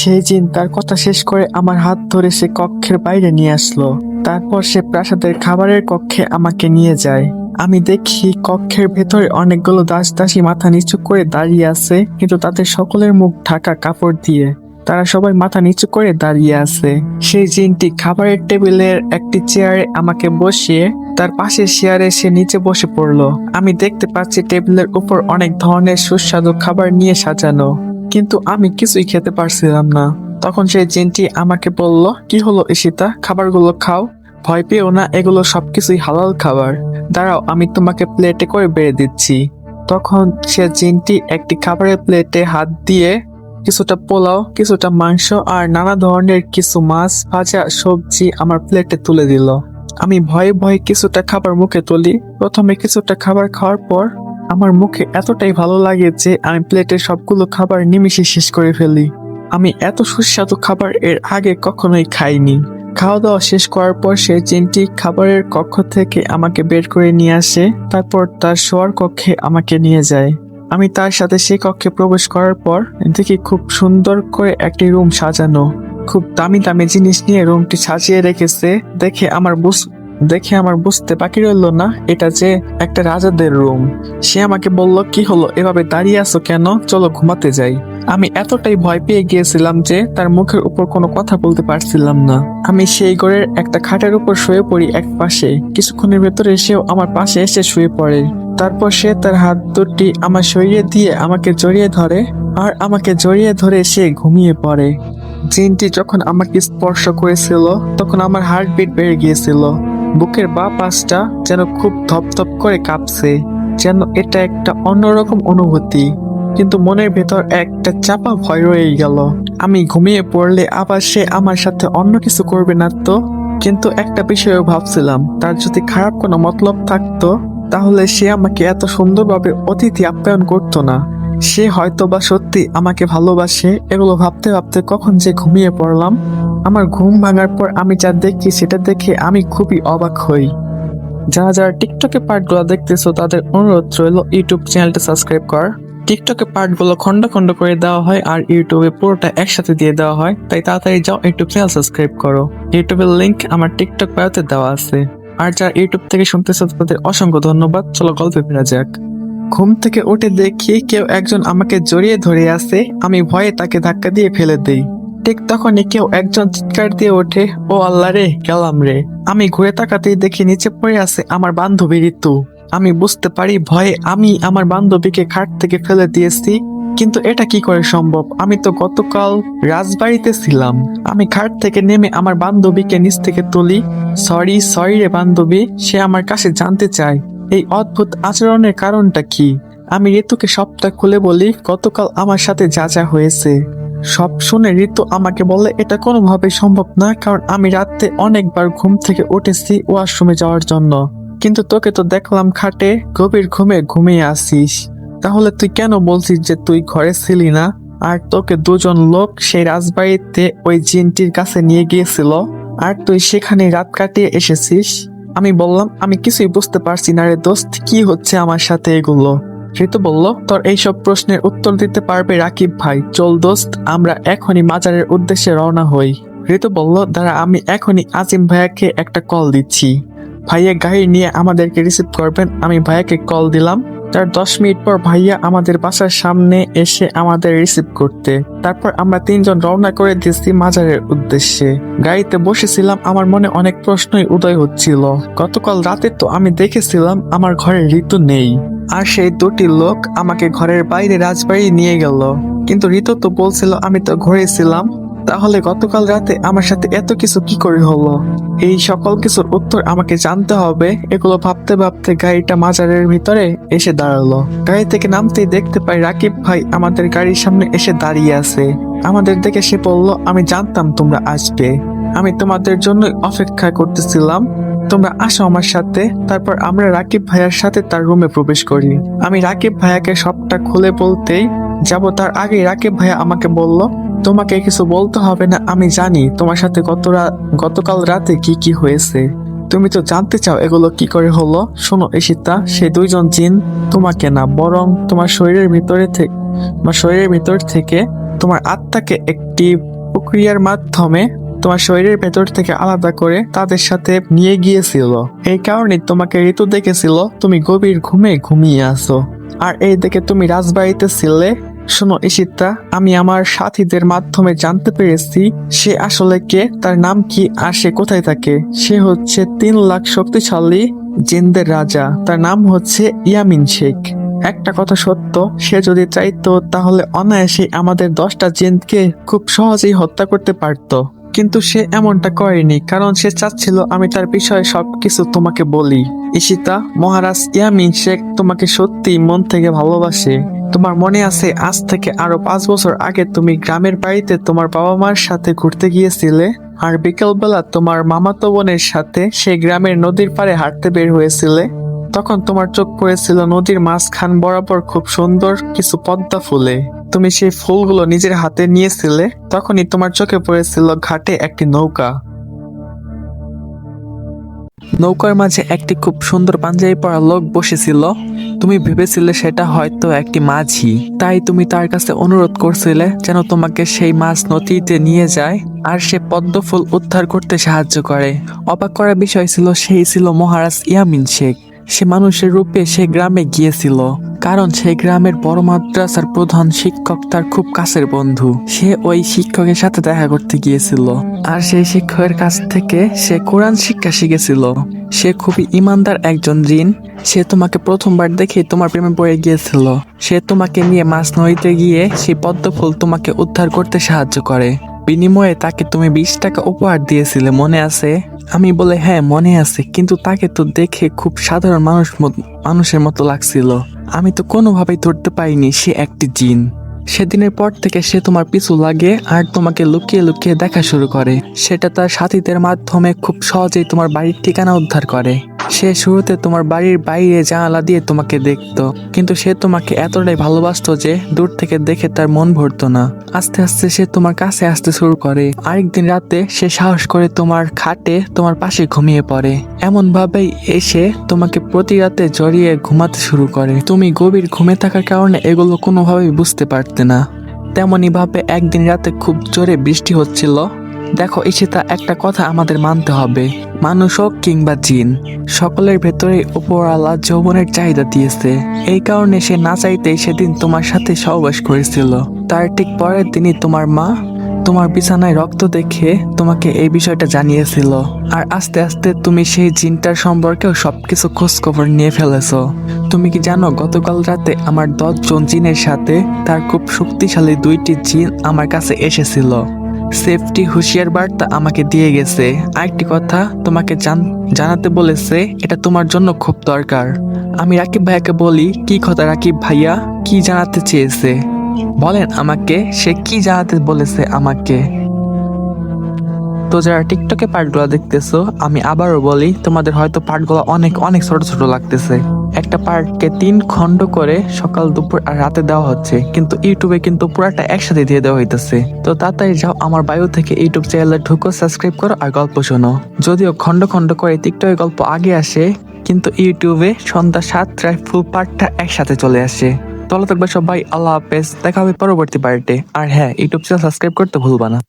সেই জিন তার কথা শেষ করে আমার হাত ধরে সে কক্ষের বাইরে নিয়ে আসলো। তারপর সে প্রাসাদের খাবারের কক্ষে আমাকে নিয়ে যায়। আমি দেখি কক্ষের ভেতরে অনেকগুলো দাস দাসী মাথা নিচু করে দাঁড়িয়ে আছে, কিন্তু তাদের সকলের মুখ ঢাকা কাপড় দিয়ে। তারা সবাই মাথা নিচু করে দাঁড়িয়ে আছে। সেই জিনটি খাবারের টেবিলের একটি চেয়ারে আমাকে বসিয়ে, তার পাশের চেয়ারে সে নিচে বসে পড়ল। আমি দেখতে পাচ্ছি টেবিলের উপর অনেক ধরনের সুস্বাদু খাবার নিয়ে সাজানো। কিন্তু আমি কিছুই খেতে পারছিলাম না। তখন সেই জিনটি আমাকে বলল, কি হলো ঈশিতা? খাবারগুলো খাও। ভয় পেও না, এগুলো সবকিছুই হালাল খাবার। দাঁড়াও, আমি তোমাকে প্লেটে করে বেড়ে দিচ্ছি। তখন সে জিনটি একটি খাবারের প্লেটে হাত দিয়ে কিছুটা পোলাও, কিছুটা মাংস আর নানা ধরনের কিছু মাছ, ভাজা সবজি আমার প্লেটে তুলে দিল। আমি ভয়ে ভয়ে কিছুটা খাবার মুখে তুলি। প্রথমে কিছুটা খাবার খাওয়ার পর আমার মুখে এতটাই ভালো লাগে যে আমি প্লেটের সবগুলো খাবার নিমিশে শেষ করে ফেলি। আমি এত সুস্বাদু খাবার এর আগে কখনোই খাইনি। খাওয়া দাওয়া শেষ করার পর সে জিনটি খাবারের কক্ষ থেকে আমাকে বের করে নিয়ে আসে, তারপর তার শোয়ার কক্ষে আমাকে নিয়ে যায়। আমি তার সাথে সেই কক্ষে প্রবেশ করার পর দেখি খুব সুন্দর করে একটি রুম সাজানো। খুব দামি দামি জিনিস নিয়ে রুমটি সাজিয়ে রেখেছে, দেখে আমার বুঝ দেখে আমার বুঝতে বাকি রইল না, এটা যে একটা রাজাদের রুম। সে আমাকে বলল, কি হলো? এভাবে দাঁড়িয়ে আছো কেন? চলো ঘুমাতে যাই। আমি এতটাই ভয় পেয়ে গিয়েছিলাম যে তার মুখের উপর কোনো কথা বলতে পারছিলাম না। আমি সেই ঘরের একটা খাটের উপর শুয়ে পড়ি এক পাশে। কিছুক্ষণের ভেতরে সেও আমার পাশে এসে শুয়ে পড়ে। তারপর সে তার হাত দুটি আমার শরীরে দিয়ে আমাকে জড়িয়ে ধরে আর আমাকে জড়িয়ে ধরে সে ঘুমিয়ে পড়ে। জিনটি যখন আমাকে স্পর্শ করেছিল, তখন আমার হার্টবিট বেড়ে গিয়েছিল। বুকের বা পাশটা যেন খুব ধপধপ করে কাঁপছে, যেন এটা একটা অন্যরকম অনুভূতি। কিন্তু মনের ভেতর একটা চাপা ভয় রয়ে গেল। আমি ঘুমিয়ে পড়লে আবার সে আমার সাথে অন্য কিছু করবে না তো? কিন্তু একটা বিষয়ও ভাবছিলাম, তার যদি খারাপ কোনো মতলব থাকতো, তাহলে সে আমাকে এত সুন্দরভাবে অতিথি আপ্যায়ন করতো না। সে হয়তো বা সত্যি আমাকে ভালোবাসে এগুলো ভাবতে ভাবতে কখন যে ঘুমিয়ে পড়লাম। আমার ঘুম ভাঙার পর আমি যা দেখি সেটা দেখে আমি খুবই অবাক হই। যারা যারা টিকটকে পার্টগুলো দেখতেছো, তাদের অনুরোধ রইল ইউটিউব চ্যানেলটা সাবস্ক্রাইব কর। টিকটকে পার্টগুলো খন্ড খন্ড করে দেওয়া হয় আর ইউটিউবে পুরোটা একসাথে দিয়ে দেওয়া হয়, তাই তাড়াতাড়ি যাও ইউটিউব চ্যানেল সাবস্ক্রাইব করো। ইউটিউবের লিংক আমার টিকটক বায়োতে দেওয়া আছে। আর যারা ইউটিউব থেকে শুনতেছো, তাদের অসংখ্য ধন্যবাদ। চলো গল্পে ফেরা যাক। ঘুম থেকে উঠে দেখি কেউ একজন আমাকে জড়িয়ে ধরে আছে। আমি ভয়ে তাকে ধাক্কা দিয়ে ফেলে দেই। ঠিক তখনই কেউ একজন চিৎকার দিয়ে ওঠে, ও আল্লাহ রে, গেলাম রে। আমি ঘুরে তাকাতেই দেখি নিচে পড়ে আছে আমার বান্ধবী ঋতু। আমি বুঝতে পারি ভয়ে আমি আমার বান্ধবীকে খাট থেকে ফেলে দিয়েছি, কিন্তু এটা কি করে সম্ভব? আমি তো গতকাল রাজবাড়িতে ছিলাম। আমি খাট থেকে নেমে আমার বান্ধবীকে নিচ থেকে তুলি। সরি সরি রে বান্ধবী, সে আমার কাছে জানতে চায়। এই অদ্ভুত আচরণের কারণটা কি? আমি ঋতুকে সবটা খুলে বলি, গতকাল আমার সাথে যা যা হয়েছে। সব শুনে ঋতু আমাকে বলে, এটা কোনোভাবে সম্ভব না, কারণ আমি রাতে অনেকবার ঘুম থেকে উঠেছি ওয়াশরুমে যাওয়ার জন্য। কিন্তু তোকে তো দেখলাম খাটে, গভীর ঘুমে ঘুমিয়ে আসিস তাহলে তুই কেন বলছিস যে তুই ঘরে ছিলি না? আর তোকে দুজন লোক সেই রাজবাড়িতে ওই জিনটির কাছে নিয়ে গিয়েছিল? আর তুই সেখানে রাত কাটিয়ে এসেছিস? আমি বললাম, আমি কিছুই বুঝতে পারছি না রে দোস্ত, কি হচ্ছে আমার সাথে এগুলো? ঋতু বলল, তোর এইসব প্রশ্নের উত্তর দিতে পারবে রাকিব ভাই। চল দোস্ত, আমরা এখনই মাজারের উদ্দেশ্যে রওনা হই। ঋতু বলল, দাঁড়া, আমি এখনই আজিম ভাইয়াকে একটা কল দিচ্ছি। ভাইয়া গাড়ি নিয়ে আমাদেরকে রিসিভ করবেন, আমি ভাইয়াকে কল দিলাম। তার দশ মিনিট পর ভাইয়া আমাদের বাসার সামনে এসে আমাদের রিসিভ করতে। তারপর আমরা তিনজন রওনা করে দিয়েছি মাজারের উদ্দেশ্যে। গাড়িতে বসেছিলাম, আমার মনে অনেক প্রশ্নই উদয় হচ্ছিল। গতকাল রাতে তো আমি দেখেছিলাম আমার ঘরে ঋতু নেই। আর সেই দুটি লোক আমাকে ঘরের বাইরে রাজবাড়ি নিয়ে গেল। কিন্তু ঋতু তো বলছিল, আমি তো ঘরে ছিলাম। তাহলে গতকাল রাতে আমার সাথে এত কিছু কি করে হলো? এই সকল কিছুর উত্তর আমাকে জানতে হবে। এগুলো ভাবতে ভাবতে গাড়িটা মাজারের ভিতরে এসে দাঁড়াল। গাড়ি থেকে নামতেই দেখতে পাই রাকিব ভাই আমাদের গাড়ির সামনে এসে দাঁড়িয়ে আছে। আমাদের দেখে সে বলল, আমি জানতাম তোমরা আসবে। আমি তোমাদের জন্য অপেক্ষা করতেছিলাম। তোমরা আসো আমার সাথে। তারপর আমরা রাকিব ভাইয়ার সাথে তার রুমে প্রবেশ করি। আমি রাকিব ভাইয়াকে সবটা খুলে বলতেই যাব। তার আগে রাকিব ভাইয়া আমাকে বলল তোমাকে কিছু বলতে হবে না, আমি জানি তোমার সাথে গত গতকাল রাতে কি কি হয়েছে। তুমি তো জানতে চাও এগুলো কি করে হলো। শোনো, ঈশিতা, সে দুইজন জিন, তোমাকে না, বরং তোমার শরীরের ভিতরে থেকে তোমার শরীরের ভিতর থেকে তোমার আত্মাকে একটি প্রক্রিয়ার মাধ্যমে তোমার শরীরের ভেতর থেকে আলাদা করে তাদের সাথে নিয়ে গিয়েছিল। এই কারণে তোমাকে ঋতু দেখেছিল, তুমি গভীর ঘুমে ঘুমিয়ে আসো আর এই দেখে তুমি রাজবাড়িতে ছিলে শোনো ইশিতা আমি আমার সাথীদের মাধ্যমে জানতে পেরেছি সে আসলে কে, তার নাম কি আর সে কোথায় থাকে। সে হচ্ছে তিন লাখ শক্তিশালী জিনদের রাজা, তার নাম হচ্ছে ইয়ামিন শেখ। একটা কথা সত্য, সে যদি চাইতো তাহলে অনায়াসে আমাদের দশটা জিনকে খুব সহজেই হত্যা করতে পারতো। কিন্তু সে এমনটা করেনি, কারণ সে চাচ্ছিল আমি তার বিষয়ে সবকিছু তোমাকে বলি। ইশিতা মহারাজ ইয়ামিন শেখ তোমাকে সত্যি মন থেকে ভালোবাসে। তোমার মনে আছে, আজ থেকে আরও পাঁচ বছর আগে তুমি গ্রামের বাড়িতে তোমার বাবা মার সাথে ঘুরতে গিয়েছিলে, আর বিকেলবেলা তোমার মামাতো বোনের সাথে সেই গ্রামের নদীর পাড়ে হাঁটতে বের হয়েছিলে। তখন তোমার চোখ পড়েছিল নদীর মাঝখান বরাবর খুব সুন্দর কিছু পদ্মা ফুলে। তুমি সেই ফুলগুলো নিজের হাতে নিয়েছিলে, তখনই তোমার চোখে পড়েছিল ঘাটে একটি নৌকা। নৌকার মাঝে একটি খুব সুন্দর পাঞ্জাবি পরা লোক বসেছিল। তুমি ভেবেছিলে সেটা হয়তো একটি মাঝি। তাই তুমি তার কাছে অনুরোধ করছিলে যেন তোমাকে সেই মাছ নদীতে নিয়ে যায় আর সে পদ্ম ফুল উদ্ধার করতে সাহায্য করে। অবাক করার বিষয় ছিল, সেই ছিল মহারাজ ইয়ামিন শেখ। সে মানুষের রূপে সে গ্রামে গিয়েছিল, কারণ সেই গ্রামের বড় মাদ্রাসার প্রধান শিক্ষক তার খুব কাছের বন্ধু। সে ওই শিক্ষকের সাথে দেখা করতে গিয়েছিল, আর সেই শিক্ষকের কাছ থেকে সে কোরআন শিক্ষা শিখেছিল। সে খুবই ইমানদার একজন জিন, সে তোমাকে প্রথমবার দেখে তোমার প্রেমে পড়ে গিয়েছিল। সে তোমাকে নিয়ে মাছ নদীতে গিয়ে সেই পদ্ম ফুল তোমাকে উদ্ধার করতে সাহায্য করে। বিনিময়ে তাকে তুমি বিশ টাকা উপহার দিয়েছিলে, মনে আছে? আমি বলে হ্যাঁ মনে আছে, কিন্তু তাকে তো দেখে খুব সাধারণ মানুষ মানুষের মতো লাগছিল। আমি তো কোনোভাবেই ধরতে পারিনি সে একটি জিন। সেদিনের পর থেকে সে তোমার পিছু লাগে আর তোমাকে লুকিয়ে লুকিয়ে দেখা শুরু করে। সেটা তার সাথীদের মাধ্যমে খুব সহজেই তোমার বাড়ির ঠিকানা উদ্ধার করে। সে শুরুতে তোমার বাড়ির বাইরে জানালা দিয়ে তোমাকে দেখতো, কিন্তু সে তোমাকে এতটাই ভালোবাসতো যে দূর থেকে দেখে তার মন ভরতো না। আস্তে আস্তে সে তোমার কাছে আসতে শুরু করে। আরেকদিন রাতে সে সাহস করে তোমার খাটে তোমার পাশে ঘুমিয়ে পড়ে। এমন ভাবেই এসে তোমাকে প্রতি রাতে জড়িয়ে ঘুমাতে শুরু করে। তুমি গভীর ঘুমে থাকার কারণে এগুলো কোনোভাবেই বুঝতে পারতে না। তেমনি ভাবে একদিন রাতে খুব জোরে বৃষ্টি হচ্ছিল। দেখো ইশিতা একটা কথা আমাদের মানতে হবে। মানুষ হোক কিংবা জিন, সকলের ভেতরে উপরওয়ালা যৌবনের চাহিদা দিয়েছে। এই কারণে সে না চাইতেই সেদিন তোমার সাথে সহবাস করেছিল। তার ঠিক পরের দিনই তোমার মা তোমার বিছানায় রক্ত দেখে তোমাকে এই বিষয়টা জানিয়েছিল। আর আস্তে আস্তে তুমি সেই জিনটার সম্পর্কেও সবকিছু খোঁজ খবর নিয়ে ফেলেছ। তুমি কি জানো, গতকাল রাতে আমার দশজন জিনের সাথে তার খুব শক্তিশালী দুইটি জিন আমার কাছে এসেছিল। সেফটি হুঁশিয়ার বার্তা আমাকে দিয়ে গেছে। আরেকটি কথা তোমাকে জান- জানাতে বলেছে, এটা তোমার জন্য খুব দরকার। আমি রাকিব ভাইয়াকে বলি, কি কথা রাকিব ভাইয়া? কি জানাতে চেয়েছে? বলেন আমাকে, সে কি জানাতে বলেছে আমাকে? তো যারা টিকটকে পার্টগুলো দেখতেছো, আমি আবারও বলি, তোমাদের হয়তো পার্টগুলো অনেক অনেক ছোট ছোট লাগতেছে। একটা পার্টকে তিন খণ্ড করে সকাল, দুপুর আর রাতে দেওয়া হচ্ছে। কিন্তু ইউটিউবে কিন্তু পুরাটা একসাথে দিয়ে দেওয়া হইতেছে। তো তাড়াতাড়ি যাও আমার বায়ু থেকে ইউটিউব চ্যানেলে ঢুকো, সাবস্ক্রাইব করো আর গল্প শোনো। যদিও খণ্ড খণ্ড করে টিকটকে গল্প আগে আসে, কিন্তু ইউটিউবে সন্ধ্যা সাতটায় ফুল পার্টটা একসাথে চলে আসে। তলে থাকবে সবাই, আল্লাহ হাফেজ, দেখা হবে পরবর্তী পার্টে। আর হ্যাঁ ইউটিউব চ্যানেল সাবস্ক্রাইব করতে ভুলবা না।